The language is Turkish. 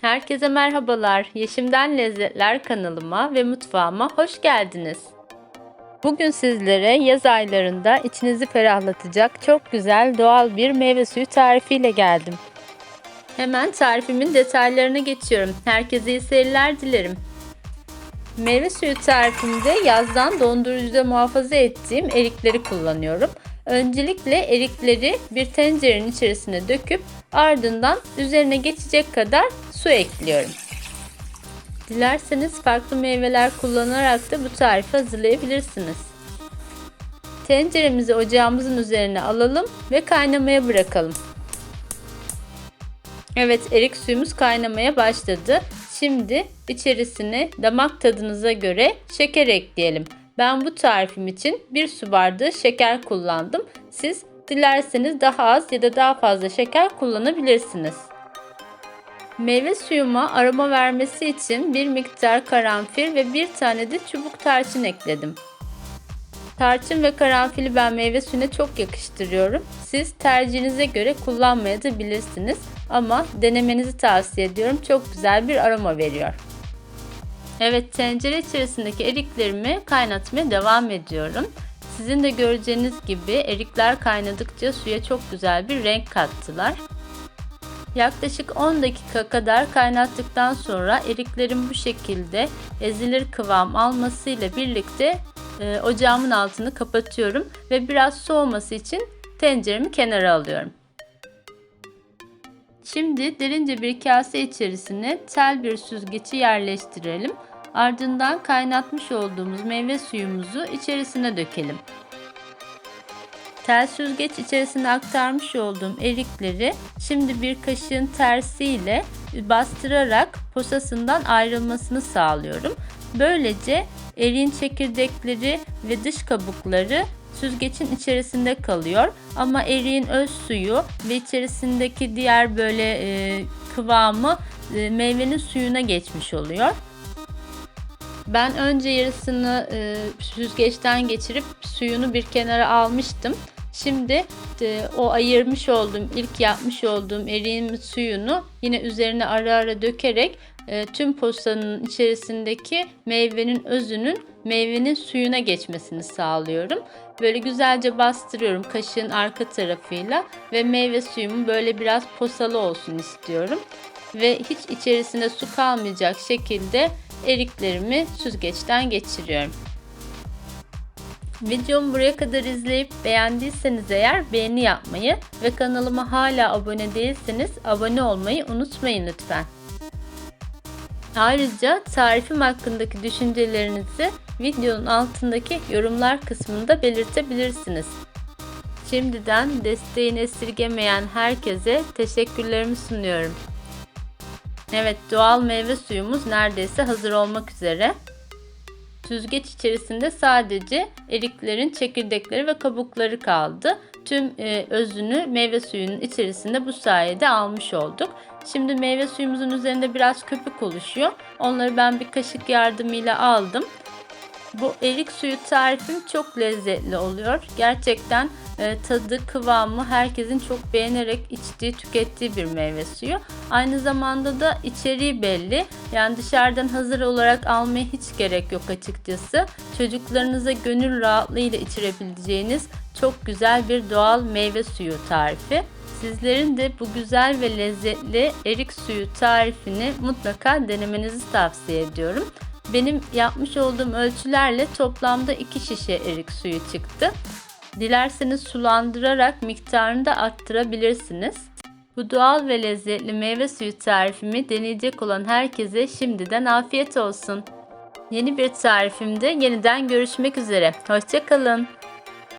Herkese merhabalar. Yeşimden Lezzetler kanalıma ve mutfağıma hoş geldiniz. Bugün sizlere yaz aylarında içinizi ferahlatacak çok güzel doğal bir meyve suyu tarifiyle geldim. Hemen tarifimin detaylarına geçiyorum. Herkese iyi seyirler dilerim. Meyve suyu tarifimde yazdan dondurucuda muhafaza ettiğim erikleri kullanıyorum. Öncelikle erikleri bir tencerenin içerisine döküp ardından üzerine geçecek kadar su ekliyorum. Dilerseniz farklı meyveler kullanarak da bu tarifi hazırlayabilirsiniz. Tenceremizi ocağımızın üzerine alalım ve kaynamaya bırakalım. Evet erik suyumuz kaynamaya başladı. Şimdi içerisine damak tadınıza göre şeker ekleyelim. Ben bu tarifim için bir su bardağı şeker kullandım. Siz dilerseniz daha az ya da daha fazla şeker kullanabilirsiniz. Meyve suyuma aroma vermesi için bir miktar karanfil ve bir tane de çubuk tarçın ekledim. Tarçın ve karanfili ben meyve suyuna çok yakıştırıyorum. Siz tercihinize göre kullanmaya da bilirsiniz ama denemenizi tavsiye ediyorum. Çok güzel bir aroma veriyor. Evet tencere içerisindeki eriklerimi kaynatmaya devam ediyorum. Sizin de göreceğiniz gibi erikler kaynadıkça suya çok güzel bir renk kattılar. Yaklaşık 10 dakika kadar kaynattıktan sonra eriklerin bu şekilde ezilir kıvam almasıyla birlikte e, ocağımın altını kapatıyorum ve biraz soğuması için tenceremi kenara alıyorum. Şimdi derince bir kase içerisine tel bir süzgeci yerleştirelim. Ardından kaynatmış olduğumuz meyve suyumuzu içerisine dökelim. Tel süzgeç içerisine aktarmış olduğum erikleri şimdi bir kaşığın tersiyle bastırarak posasından ayrılmasını sağlıyorum. Böylece eriğin çekirdekleri ve dış kabukları süzgecin içerisinde kalıyor ama eriğin öz suyu ve içerisindeki diğer böyle e, kıvamı e, meyvenin suyuna geçmiş oluyor. Ben önce yarısını e, süzgeçten geçirip suyunu bir kenara almıştım. Şimdi e, o ayırmış olduğum, ilk yapmış olduğum eriğin suyunu yine üzerine ara ara dökerek e, tüm postanın içerisindeki meyvenin özünün meyvenin suyuna geçmesini sağlıyorum. Böyle güzelce bastırıyorum kaşığın arka tarafıyla ve meyve suyumu böyle biraz posalı olsun istiyorum. Ve hiç içerisinde su kalmayacak şekilde eriklerimi süzgeçten geçiriyorum. Videomu buraya kadar izleyip beğendiyseniz eğer beğeni yapmayı ve kanalıma hala abone değilseniz abone olmayı unutmayın lütfen. Ayrıca tarifim hakkındaki düşüncelerinizi videonun altındaki yorumlar kısmında belirtebilirsiniz. Şimdiden desteğini esirgemeyen herkese teşekkürlerimi sunuyorum. Evet doğal meyve suyumuz neredeyse hazır olmak üzere. Süzgeç içerisinde sadece eriklerin çekirdekleri ve kabukları kaldı. Tüm e, özünü meyve suyunun içerisinde bu sayede almış olduk. Şimdi meyve suyumuzun üzerinde biraz köpük oluşuyor. Onları ben bir kaşık yardımıyla aldım. Bu erik suyu tarifim çok lezzetli oluyor. Gerçekten e, tadı, kıvamı herkesin çok beğenerek içtiği, tükettiği bir meyve suyu. Aynı zamanda da içeriği belli. Yani dışarıdan hazır olarak almaya hiç gerek yok açıkçası. Çocuklarınıza gönül rahatlığıyla içirebileceğiniz çok güzel bir doğal meyve suyu tarifi. Sizlerin de bu güzel ve lezzetli erik suyu tarifini mutlaka denemenizi tavsiye ediyorum. Benim yapmış olduğum ölçülerle toplamda 2 şişe erik suyu çıktı. Dilerseniz sulandırarak miktarını da arttırabilirsiniz. Bu doğal ve lezzetli meyve suyu tarifimi deneyecek olan herkese şimdiden afiyet olsun. Yeni bir tarifimde yeniden görüşmek üzere. Hoşçakalın.